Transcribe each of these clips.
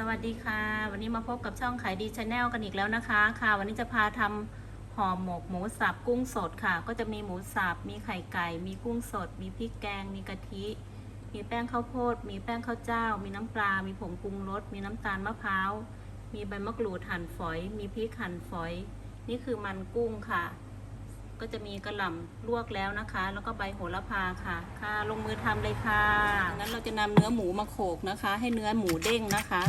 สวัสดีค่ะ วันนี้มาพบกับช่องขายดีชาแนลกันอีกแล้วนะคะ ค่ะ วันนี้จะพาทำห่อหมกหมูสับกุ้งสดค่ะ ก็จะมีหมูสับมีไข่ไก่ มีกุ้งสด มีพริกแกง มีกะทิ มีแป้งข้าวโพด มีแป้งข้าวเจ้า มีน้ำปลา มีผงปรุงรส มีน้ำตาลมะพร้าว มีใบมะกรูดหั่นฝอย มีพริกหั่นฝอย นี่คือมันกุ้งค่ะ ก็จะมีกระหล่ำลวกแล้วนะคะ แล้วก็ใบโหระพาค่ะ ค่ะ ลงมือทำเลยค่ะงั้นเราจะนำเนื้อหมูมาโขกนะคะ ให้เนื้อหมูเด้งนะคะ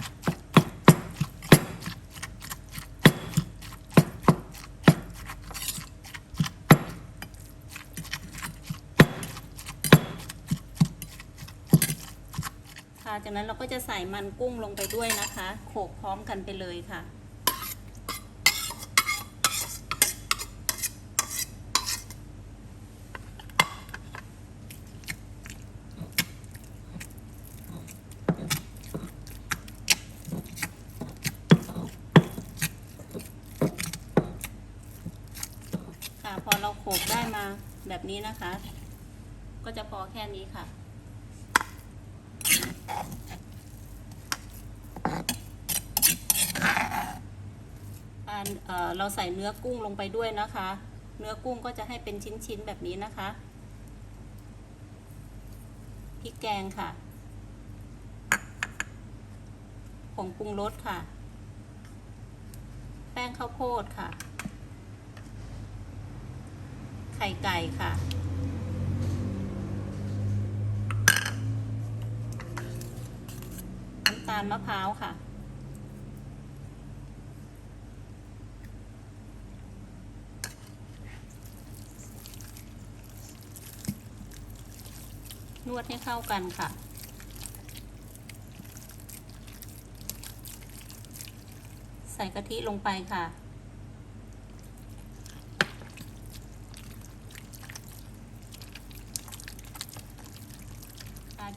ค่ะจากนั้นเราก็จะใส่มันกุ้งลงไปด้วยนะคะ โขกพร้อมกันไปเลยค่ะ พอเราโขล กได้มาแบบนี้นะคะ ก็จะพอแค่นี้ค่ะอันเอ่อเราใส่เนื้อกุ้งลงไปด้วยนะคะ เนื้อกุ้งก็จะให้เป็นชิ้นๆแบบนี้นะคะพริกแกงค่ะผงปรุงรสค่ะ แป้งข้าวโพดค่ะ ไข่ไก่ค่ะ น้ำตาลมะพร้าวค่ะ นวดให้เข้ากันค่ะใส่กะทิลงไปค่ะ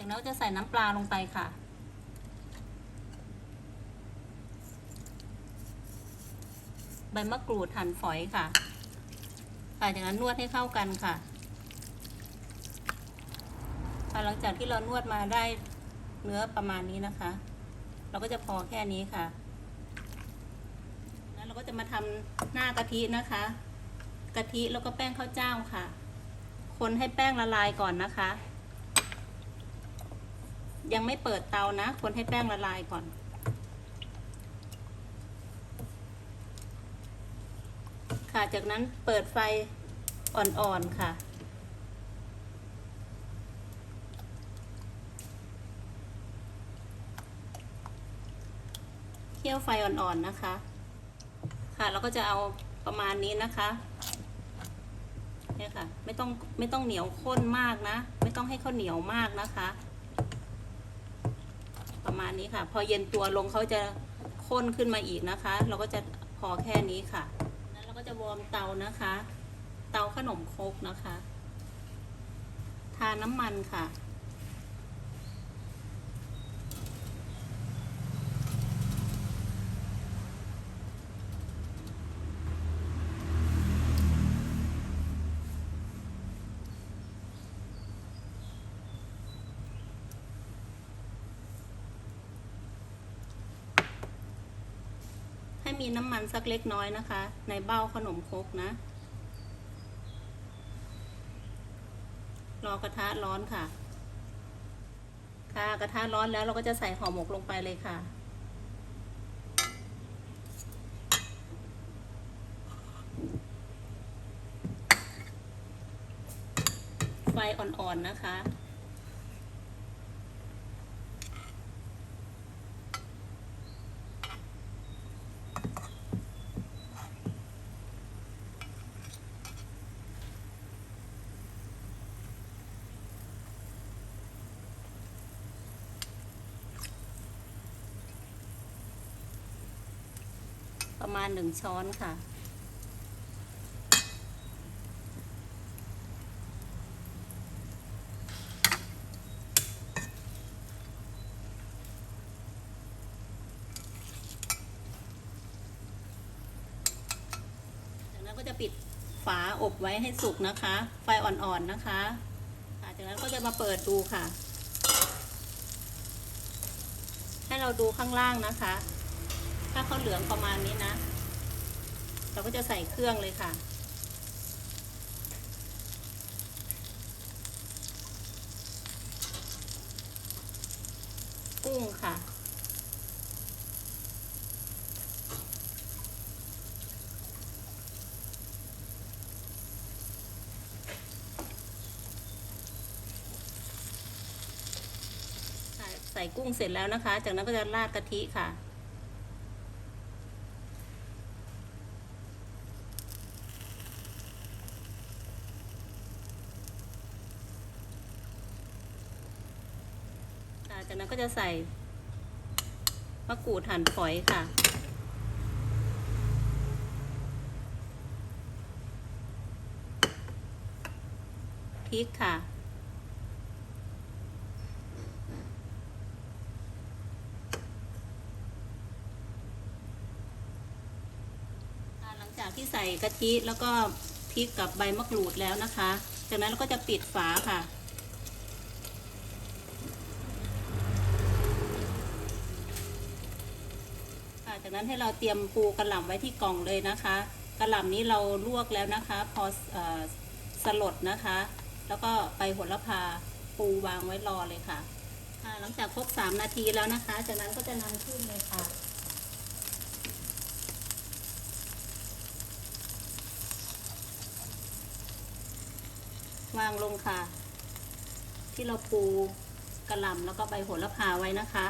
จา ก็จะใส่น้ำปลาลงไปค่ะ ใบมะกรูดหั่นฝอยค่ะค่ะจากนั้นนวดให้เข้ากันค่ะค่ะหลังจากที่เรานวดมาได้เนื้อประมาณนี้นะคะ เราก็จะพอแค่นี้ค่ะ แล้วเราก็จะมาทำหน้ากะทินะคะ กะทิแล้วก็แป้งข้าวเจ้าค่ะ คนให้แป้งละลายก่อนนะคะ ยังไม่เปิดเตานะคนให้แป้งละลายก่อน ค่ะจากนั้นเปิดไฟอ่อนๆค่ะ เคี่ยวไฟอ่อนๆนะคะ ค่ะเราก็จะเอาประมาณนี้นะคะเนี่ยค่ะ ไม่ต้องไม่ต้องเหนียวข้นมากนะ ไม่ต้องให้ข้าวเหนียวมากนะคะ ประมาณนี้ค่ะ พอเย็นตัวลงเขาจะข้นขึ้นมาอีกนะคะ เราก็จะพอแค่นี้ค่ะนั้นเราก็จะวอร์มเตานะคะ เตาขนมครกนะคะ ทาน้ำมันค่ะ มีน้ำมันสักเล็กน้อยนะคะ ในเบ้าขนมครกนะ รอกระทะร้อนค่ะ ค่ะกระทะร้อนแล้วเราก็จะใส่ห่อหมกลงไปเลยค่ะไฟอ่อนๆนะคะ ประมาณหนึ่งช้อนค่ะ จากนั้นก็จะปิดฝาอบไว้ให้สุกนะคะ ไฟอ่อนๆนะคะจากนั้นก็จะมาเปิดดูค่ะ ให้เราดูข้างล่างนะคะ ถ้าเขาเหลืองประมาณนี้นะ เราก็จะใส่เครื่องเลยค่ะกุ้งค่ะ ใส่กุ้งเสร็จแล้วนะคะ จากนั้นก็จะราดกะทิค่ะ จากนั้นก็จะใส่มะกรูดหั่นฝอยค่ะ พริกค่ะ หลังจากที่ใส่กะทิแล้วก็พริกกับใบมะกรูดแล้วนะคะ จากนั้นเราก็จะปิดฝาค่ะ จากนั้นให้เราเตรียมปูกระหล่ำไว้ที่กล่องเลยนะคะ กระหล่ำนี้เราลวกแล้วนะคะ พออสลดนะคะ แล้วก็ไปโหระพาปูวางไว้รอเลยค่ะค่ะ หลังจากครบสามนาทีแล้วนะคะ จากนั้นก็จะนำขึ้นเลยค่ะวางลงค่ะ ที่เราปูกระหล่ำแล้วก็ใบโหระพาไว้นะคะ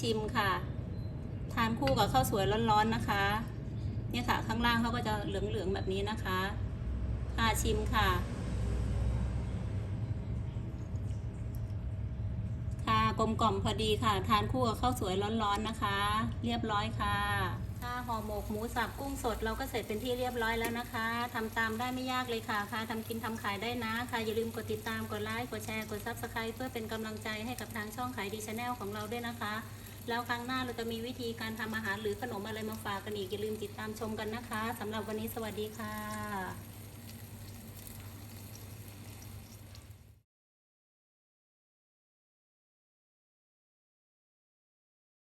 ชิมค่ะ ทานคู่กับข้าวสวยร้อนๆนะคะ เนี่ยค่ะ ข้างล่างเขาก็จะเหลืองๆแบบนี้นะคะ ค่ะชิมค่ะ ค่ะกลมกล่อมพอดีค่ะ ทานคู่กับข้าวสวยร้อนๆนะคะ เรียบร้อยค่ะค่ะห่อหมกหมูสับกุ้งสดเราก็เสร็จเป็นที่เรียบร้อยแล้วนะคะทำตามได้ไม่ยากเลยค่ะค่ะทำกินทำขายได้นะค่ะอย่าลืมกดติดตามกดไลค์กดแชร์กดซับสไคร b e เพื่อเป็นกำลังใจให้กับทางช่องขายดีชาแนลของเราด้วยนะคะ แล้วครั้งหน้าเราจะมีวิธีการทำอาหารหรือขนมอะไรมาฝากกันอีกอย่าลืมติดตามชมกันนะคะสำหรับวันนี้สวัสดีค่ะ